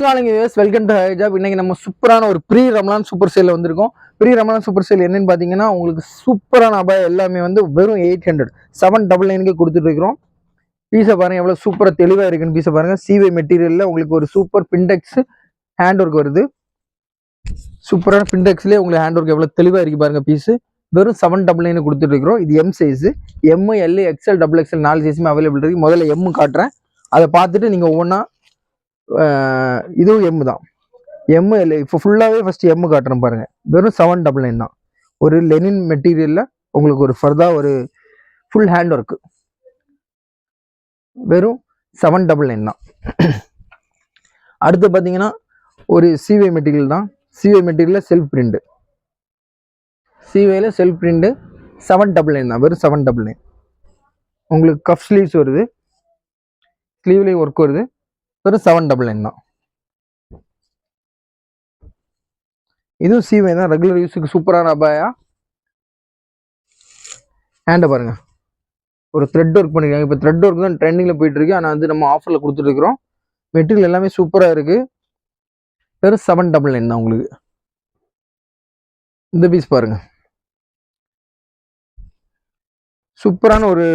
அஸ்லாம் US welcome to ஹைஜாப் இன்னைக்கு நம்ம சூப்பரான ஒரு ப்ரீ ரமலான் சூப்பர் சேலில் வந்திருக்கோம். ப்ரீ ரமலான் சூப்பர் சேல் என்னன்னு பார்த்தீங்கன்னா உங்களுக்கு சூப்பரான அபாயம் எல்லாமே வந்து வெறும் எயிட் ஹண்ட்ரட் செவன் டபுள் நைனுக்கு கொடுத்துட்டு இருக்கிறோம். பீஸை பாருங்கள் எவ்வளோ சூப்பராக தெளிவாக இருக்குன்னு பீஸை பாருங்கள் சிவை மெட்டீரியலில் உங்களுக்கு ஒரு சூப்பர் பிண்டெக்ஸ் ஹேண்ட் ஒர்க் வருது சூப்பரான பிண்டெக்ஸ்லேயே உங்களுக்கு ஹேண்ட் ஒர்க் எவ்வளோ தெளிவாக இருக்கு பாருங்கள் பீஸு வெறும் செவன் டபுள் நைனு கொடுத்துட்ருக்குறோம் இது M size XL XL double XL நாலு சைஸுமே அவைலபிள் இருக்குது முதல்ல எம் காட்டுறேன். அதை பார்த்துட்டு நீங்கள் ஒவ்வொன்றா இதுவும் எம்மு தான். எம்மு இல்லை இப்போ ஃபுல்லாகவே ஃபஸ்ட்டு எம்மு காட்டுறேன் பாருங்கள் வெறும் செவன் டபுள் நைன் தான். ஒரு லெனின் மெட்டீரியலில் உங்களுக்கு ஒரு ஃபர்தாக ஒரு ஃபுல் ஹேண்ட் ஒர்க்கு வெறும் செவன் டபுள் நைன் தான். அடுத்து பார்த்தீங்கன்னா ஒரு சிவை மெட்டீரியல் தான். சிவை மெட்டீரியலில் self print சிவையில் self print seven double nine தான். வெறும் செவன் டபுள் நைன் உங்களுக்கு கஃப் ஸ்லீவ்ஸ் வருது. ஸ்லீவ்லேயும் ஒர்க் வருது. வெறும் செவன் டபுள் நைன் தான். இதுவும் சீவை தான். ரெகுலர் யூஸுக்கு சூப்பரான அபாயா. ஹேண்டை பாருங்க. ஒரு த்ரெட் ஒர்க் பண்ணிருக்காங்க. இப்போ த்ரெட் ஒர்க் தான் ட்ரெண்டிங்கில் போயிட்டுருக்கு ஆனால் வந்து நம்ம ஆஃபரில் கொடுத்துட்ருக்குறோம் மெட்டீரியல் எல்லாமே சூப்பராக இருக்குது வெறும் செவன் டபுள் நைன் தான் உங்களுக்கு. இந்த பீஸ் பாருங்க. சூப்பரான ஒரு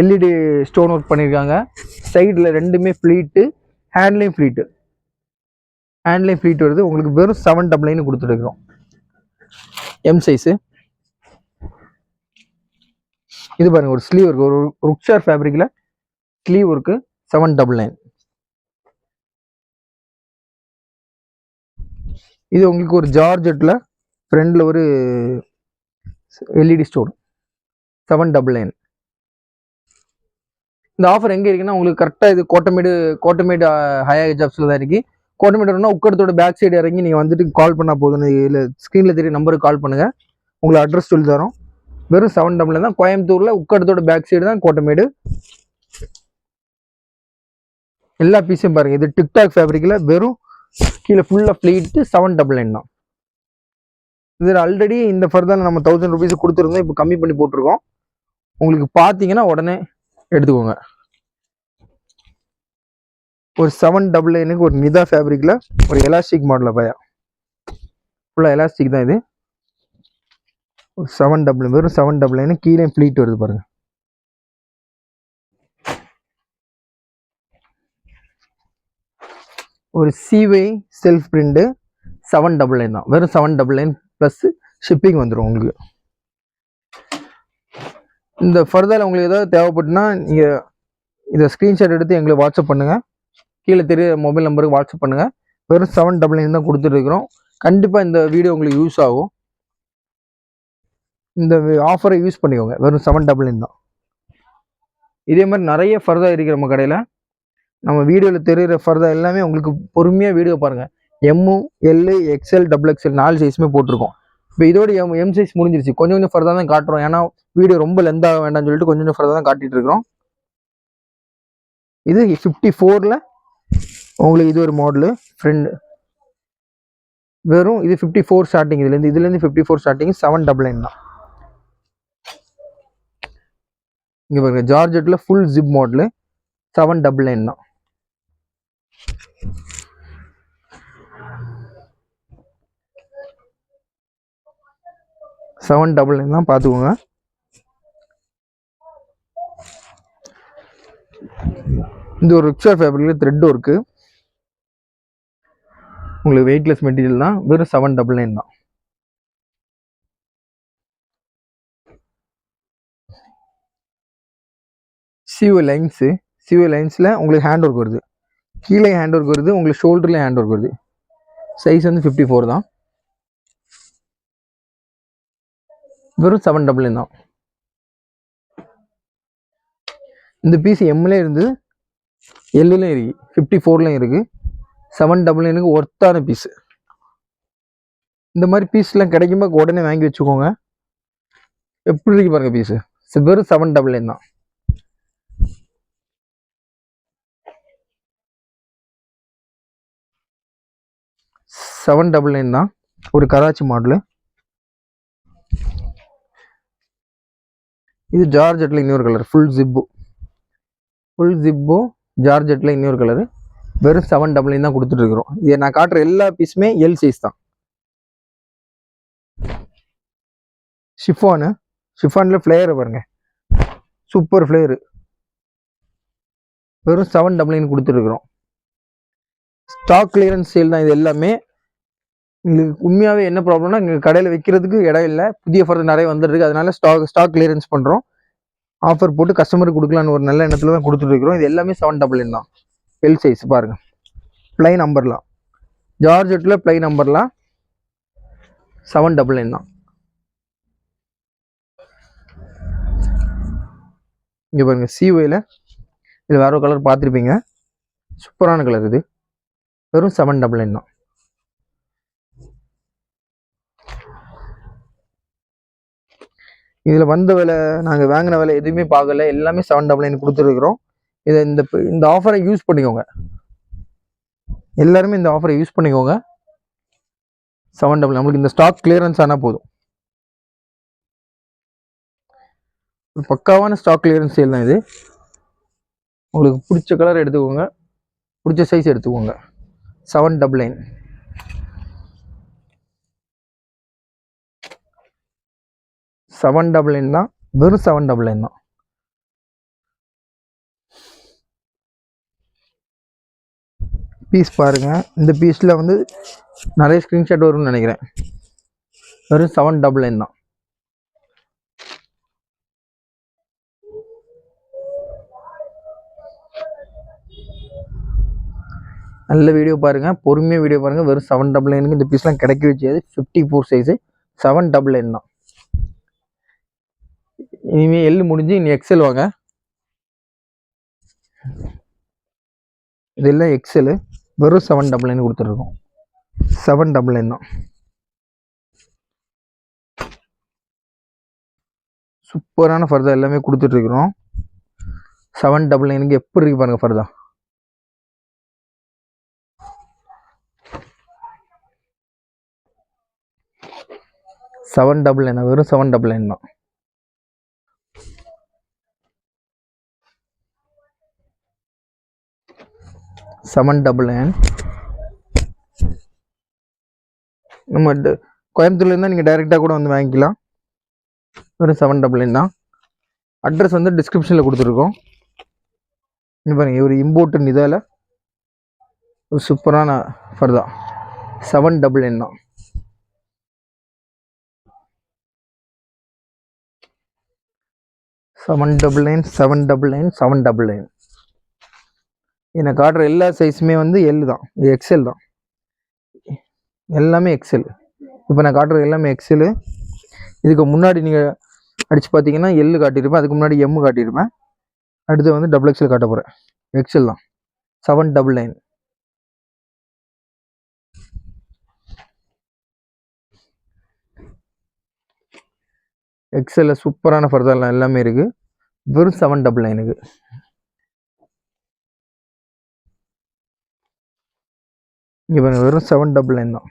எல்இடி ஸ்டோன் ஒர்க் பண்ணியிருக்காங்க சைடில் ரெண்டுமே pleat hand line pleat hand line pleat வருது. உங்களுக்கு வெறும் செவன் டபுள் நைன் கொடுத்துருக்குறோம் எம் சைஸு இது பாருங்கள் ஒரு ஸ்லீவ் இருக்கு. ஒரு ருக்ஷார் ஃபேப்ரிக்கில் ஸ்லீவ் இருக்கு. செவன் டபுள் நைன் இது உங்களுக்கு ஒரு ஜார்ஜெட்டில் ஃப்ரண்டில் ஒரு LED stone seven double nine இந்த ஆஃபர் எங்கே இருக்குன்னா உங்களுக்கு கரெக்டாக இது கோட்டமேடு கோட்டமேடு ஹையர் ஜாப்ஸில் தான் இருக்குது கோட்டமேடுனா உக்கடத்தோட பேக் சைடு இறங்கி நீங்கள் வந்துட்டு கால் பண்ணால் போதும். இல்லை ஸ்க்ரீனில் தெரிய நம்பருக்கு கால் பண்ணுங்கள் உங்களை அட்ரஸ் சொல்லி தரோம். வெறும் செவன் டபுள் தான் கோயம்புத்தூரில் உக்கடத்தோட பேக் சைடு தான் கோட்டமேடு எல்லா பீஸையும் பாருங்கள் இது டிக்டாக் ஃபேப்ரிக்கில் வெறும் கீழே ஃபுல்லாக ஃப்ளீட்டு செவன் டபுள் நைன் தான். இதில் ஆல்ரெடி இந்த ஃபர்தர் நம்ம தௌசண்ட் ருபீஸ் கொடுத்துருந்தோம். இப்போ கம்மி பண்ணி போட்டிருக்கோம். உங்களுக்கு பார்த்தீங்கன்னா உடனே எடுத்துக்கோங்க. ஒரு செவன் டபுள் நைனுக்கு ஒரு நிதா ஃபேப்ரிக்கில் ஒரு எலாஸ்டிக் மாடலில் பயா ஃபுல்லாக எலாஸ்டிக் தான் இது. ஒரு செவன் டபுள் வெறும் செவன் டபுள் நைனு கீழே ஃப்ளீட் வருது பாருங்கள் ஒரு சிவை self print seven double nine தான். வெறும் seven double nine plus shipping வந்துடும் உங்களுக்கு. இந்த ஃபர்தரில் உங்களுக்கு ஏதாவது தேவைப்பட்டுனா நீங்கள் இதை ஸ்க்ரீன்ஷாட் எடுத்து எங்களுக்கு வாட்ஸ்அப் பண்ணுங்கள் கீழே தெரிய மொபைல் நம்பருக்கு வாட்ஸ்அப் பண்ணுங்கள் வெறும் செவன் டபுள் நைன் தான் கொடுத்துட்ருக்குறோம் கண்டிப்பாக இந்த வீடியோ உங்களுக்கு யூஸ் ஆகும். இந்த ஆஃபரை யூஸ் பண்ணிக்கோங்க. வெறும் செவன் டபுள் நைன் தான். இதே மாதிரி நிறைய ஃபர்தா இருக்கிற நம்ம கடையில் நம்ம வீடியோவில் தெரிகிற ஃபர்தா எல்லாமே உங்களுக்கு பொறுமையாக வீடியோ பாருங்கள் M L XL double XL நாலு சைஸுமே போட்டிருக்கோம். இப்போ இதோட எம் எம் சைஸ் முடிஞ்சிருச்சு. கொஞ்சம் கொஞ்சம் ஃபர்தா தான் காட்டுறோம். ஏன்னா வீடியோ ரொம்ப லென்த்தாக வேண்டாம்னு சொல்லிட்டு கொஞ்சம் கொஞ்சம் ஃபர்தர் தான் காட்டிட்டு இருக்கிறோம். இது ஃபிஃப்டி ஃபோரில் உங்களுக்கு இது ஒரு மாடலு ஃப்ரெண்டு வெறும் இது ஃபிஃப்டி ஃபோர் ஸ்டார்டிங் இதுலேருந்து இதுலேருந்து fifty four starting seven double nine தான். இங்கே பாருங்க ஜார்ஜெட்டில் full zip model seven double nine தான். செவன் டபுள் நைன் தான் பார்த்துக்கோங்க. இந்த ஒரு ரிக்ஷா ஃபேப்ரிக்கில் த்ரெட் ஒர்க்கு உங்களுக்கு வெயிட்லெஸ் மெட்டீரியல் தான் வெறும் செவன் டபுள் நைன் தான். C O lines C O லைன்ஸில் உங்களுக்கு ஹேண்ட் ஒர்க் வருது. கீழே ஹேண்ட் ஒர்க் வருது உங்களுக்கு ஷோல்டர்லேயே ஹேண்ட் ஒர்க் வருது. சைஸ் வந்து ஃபிஃப்டி ஃபோர் தான். வெறும் செவன் டபுள் நைன் தான். இந்த பீஸ் எம்லேயும் இருந்து எல்லுலையும் இருக்கு. ஃபிஃப்டி ஃபோர்லையும் இருக்குது செவன் டபுள் நைனுக்கு ஒர்த்தான பீஸு இந்த மாதிரி பீஸ்லாம் கிடைக்குமா உடனே வாங்கி வச்சுக்கோங்க. எப்படி இருக்கு பாருங்க பீஸு வெறும் செவன் டபுள் நைன் தான். செவன் டபுள் நைன் தான். ஒரு கராச்சி மாடலு இது ஜார்ஜெட்டில் இன்னொரு colour full zip full zip ஜார்ஜெட்டில் இன்னொரு கலரு வெறும் செவன் டபுள் தான் கொடுத்துட்ருக்குறோம் இதை இது நான் காட்டுற எல்லா பீஸுமே எல் சைஸ் தான். ஷிஃபானு ஷிஃபானில் ஃப்ளேயரை பாருங்க. சூப்பர் ஃப்ளேயரு வெறும் செவன் டபுள் நைன் கொடுத்துருக்குறோம் ஸ்டாக் கிளியரன்ஸ் சேல் தான் இது எல்லாமே. எங்களுக்கு உண்மையாகவே என்ன ப்ராப்ளம்னா எங்கள் கடையில் வைக்கிறதுக்கு இடம் இல்லை. புதிய ஃபர்தர் நிறைய வந்துருக்கு அதனால ஸ்டாக் ஸ்டாக் கிளியரன்ஸ் பண்ணுறோம் ஆஃபர் போட்டு கஸ்டமருக்கு கொடுக்கலான்னு ஒரு நல்ல எண்ணத்தில் தான் கொடுத்துட்ருக்குறோம் இது எல்லாமே செவன் டபுள் என் தான். எல் சைஸ் பாருங்கள் ப்ளை நம்பர்லாம் ஜார்ஜெட்டில் ப்ளை நம்பர்லாம் செவன் டபுள் என் தான். இங்கே பாருங்கள் சிஓயில் இது வேற ஒரு கலர் பார்த்துருப்பீங்க. சூப்பரான கலர் இது. வெறும் செவன் டபுள் என் தான். இதில் வந்த விலை நாங்கள் வாங்கின விலை எதுவுமே பார்க்கல. எல்லாமே செவன் டபுள் நைன் கொடுத்துருக்குறோம். இதை இந்த இந்த ஆஃபரை யூஸ் பண்ணிக்கோங்க. எல்லாருமே இந்த ஆஃபரை யூஸ் பண்ணிக்கோங்க. செவன் டபுள் நம்மளுக்கு இந்த ஸ்டாக் கிளியரன்ஸ் ஆனால் போதும். பக்காவான ஸ்டாக் கிளியரன்ஸ் சேல் தான் இது. உங்களுக்கு பிடிச்ச கலர் எடுத்துக்கோங்க. பிடிச்ச சைஸ் எடுத்துக்கோங்க. Seven double nine seven double nine தான். வெறும் செவன் டபுள் நைன் தான். பீஸ் பாருங்கள் இந்த பீஸில் வந்து நிறைய ஸ்க்ரீன்ஷாட் வரும்னு நினைக்கிறேன். வெறும் செவன் டபுள் நைன் தான். நல்ல வீடியோ பாருங்கள் பொறுமையாக வீடியோ பாருங்கள் வெறும் செவன் டபுள் நைனுக்கு இந்த பீஸ்லாம் கிடைக்கவே செய்யாது. Fifty four size seven double nine தான். இனிமேல் எல் முடிஞ்சு இனி எக்ஸல் வாங்க. இதெல்லாம் எக்ஸலு வெறும் செவன் டபுள் நைன் கொடுத்துருக்கோம். செவன் டபுள் நைன் தான். சூப்பரான ஃபர்தா எல்லாமே கொடுத்துட்ருக்குறோம். செவன் டபுள் நைனுக்கு எப்படி இருக்கு பாருங்கள் ஃபர்தா செவன் டபுள் நைன் வெறும் செவன் டபுள் நைன் தான். செவன் டபுள் நைன் நம்ம ட- நீங்கள் டைரெக்டாக கூட வந்து வாங்கிக்கலாம். வெறும் செவன் டபுள் நைன் தான். அட்ரஸ் வந்து டிஸ்கிரிப்ஷனில் கொடுத்துருக்கோம். இங்க பாருங்கள் ஒரு இம்போர்ட்டன் இதால் ஒரு சூப்பரான ஃபர்தா செவன் டபுள் நைன் தான். Seven double nine seven double nine seven double nine என்னை காட்டுற எல்லா சைஸுமே வந்து எல் தான். இது எக்ஸல் தான். எல்லாமே எக்ஸல் இப்போ நான் காட்டுறது எல்லாமே எக்ஸலு இதுக்கு முன்னாடி நீங்கள் அடித்து பார்த்தீங்கன்னா எல் காட்டியிருப்பேன். அதுக்கு முன்னாடி எம் காட்டியிருப்பேன். அடுத்து வந்து டபுள் எக்ஸல் காட்ட போகிறேன் எக்ஸல் தான். செவன் டபுள் நைன் எக்ஸலில் சூப்பரான ஃபர்தாலாம் எல்லாமே இருக்குது வெறும் செவன் டபுள் நைனுக்கு இங்கே பாருங்கள் வெறும் செவன் டபுள் நைன் தான்.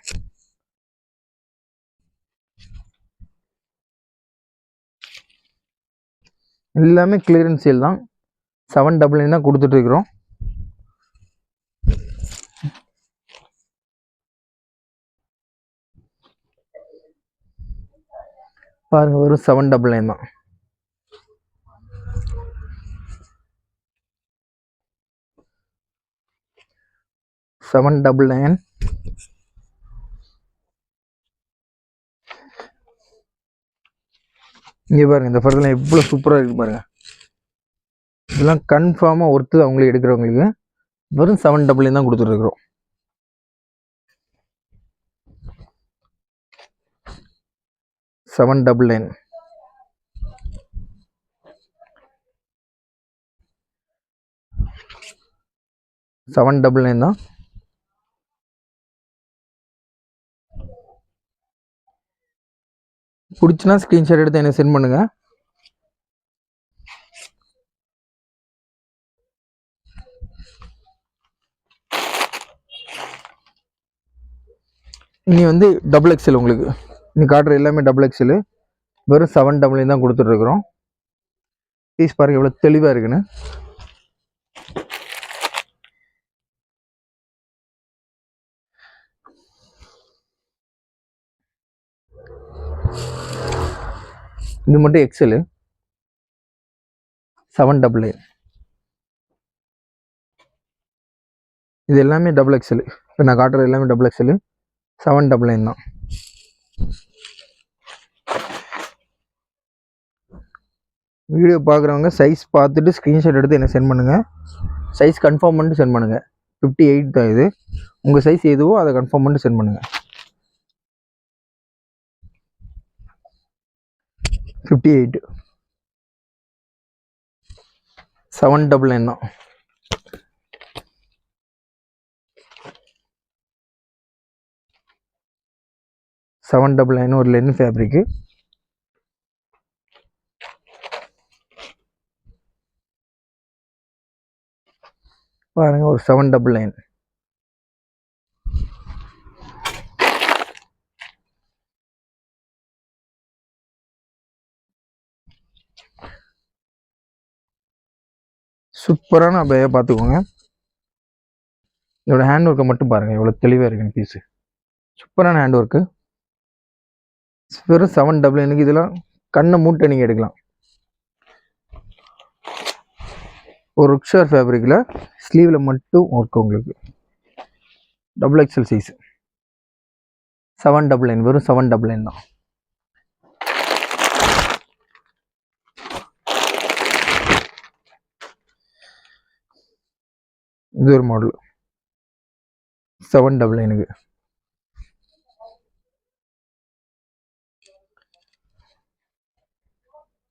எல்லாமே கிளியரன்ஸ் சேல் தான். செவன் டபுள் நைன் தான் கொடுத்துட்ருக்குறோம் பாருங்கள் வெறும் செவன் டபுள் நைன் தான். செவன் டபுள் நைன் இங்கே பாருங்கள் இந்த படத்தில் எவ்வளோ சூப்பராக இருக்குது பாருங்கள் இதெல்லாம் கன்ஃபார்மாக ஒருத்தர் அவங்களே எடுக்கிறவங்களுக்கு வெறும் செவன் டபுள் தான் கொடுத்துட்ருக்குறோம் seven double nine seven double nine தான். பிடிச்சினா ஸ்க்ரீன்ஷாட் எடுத்து எனக்கு சென்ட் பண்ணுங்கள் இனி வந்து டபுள் எக்ஸல் உங்களுக்கு. இனி காட்டுற எல்லாமே டபுள் எக்ஸல் வெறும் செவன் டபுள் தான் கொடுத்துட்ருக்குறோம் பீஸ் பாருங்கள் எவ்வளோ தெளிவாக இருக்குன்னு. இது மட்டும் எக்ஸலு செவன் டபுள் நைன் இது எல்லாமே டபுள் எக்ஸலு இப்போ நான் காட்டுறது எல்லாமே double XL seven double nine தான். வீடியோ பார்க்குறவங்க சைஸ் பார்த்துட்டு ஸ்க்ரீன்ஷாட் எடுத்து எனக்கு சென்ட் பண்ணுங்கள் சைஸ் கன்ஃபார்ம் பண்ணிட்டு சென்ட் பண்ணுங்கள் ஃபிஃப்டி எயிட் தான் இது. உங்கள் சைஸ் எதுவோ அதை கன்ஃபார்ம் பண்ணிட்டு சென்ட் பண்ணுங்கள் fifty eight seven double nine தான் செவன் டபுள் நைன் ஒரு லென் ஃபேப்ரிக்கு பாருங்கள் ஒரு செவன் டபுள் நைன் சூப்பரான அப்படியே பார்த்துக்கோங்க இதோட ஹேண்ட் ஒர்க்கை மட்டும் பாருங்கள் எவ்வளோ தெளிவாக இருக்குன்னு பீஸு சூப்பரான ஹேண்ட் ஒர்க்கு வெறும் செவன் டபுள் எனக்கு இதெல்லாம் கண்ணை மூட்டை நீங்கள் எடுக்கலாம். ஒரு ருக்ஷார் ஃபேப்ரிக்கில் ஸ்லீவில் மட்டும் ஒர்க் உங்களுக்கு. Double XL size seven double nine வெறும் செவன் டபுள் நைன் தான். இது ஒரு மாடல் செவன் டபுள் நைனுக்கு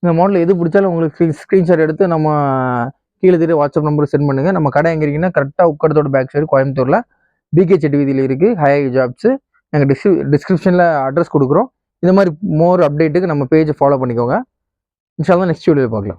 இந்த மாடல் எது பிடிச்சாலும் உங்களுக்கு ஸ்க்ரீன்ஷாட் எடுத்து நம்ம கீழே திரு வாட்ஸ்அப் நம்பர் சென்ட் பண்ணுங்கள் நம்ம கடை எங்கே இருக்குன்னா கரெக்டாக உக்கடத்தோட பேக் சைடு கோயம்புத்தூரில் பிகே செட்டி வீதியில் இருக்குது ஹை ஜாப்ஸு நாங்கள் டிஸ்கிரி டிஸ்கிரிப்ஷனில் அட்ரஸ் கொடுக்குறோம். இந்த மாதிரி மோர் அப்டேட்டுக்கு நம்ம பேஜை ஃபாலோ பண்ணிக்கோங்க. இன்ஷால்லாம் நெக்ஸ்ட் வீடியோவில் பார்க்கலாம்.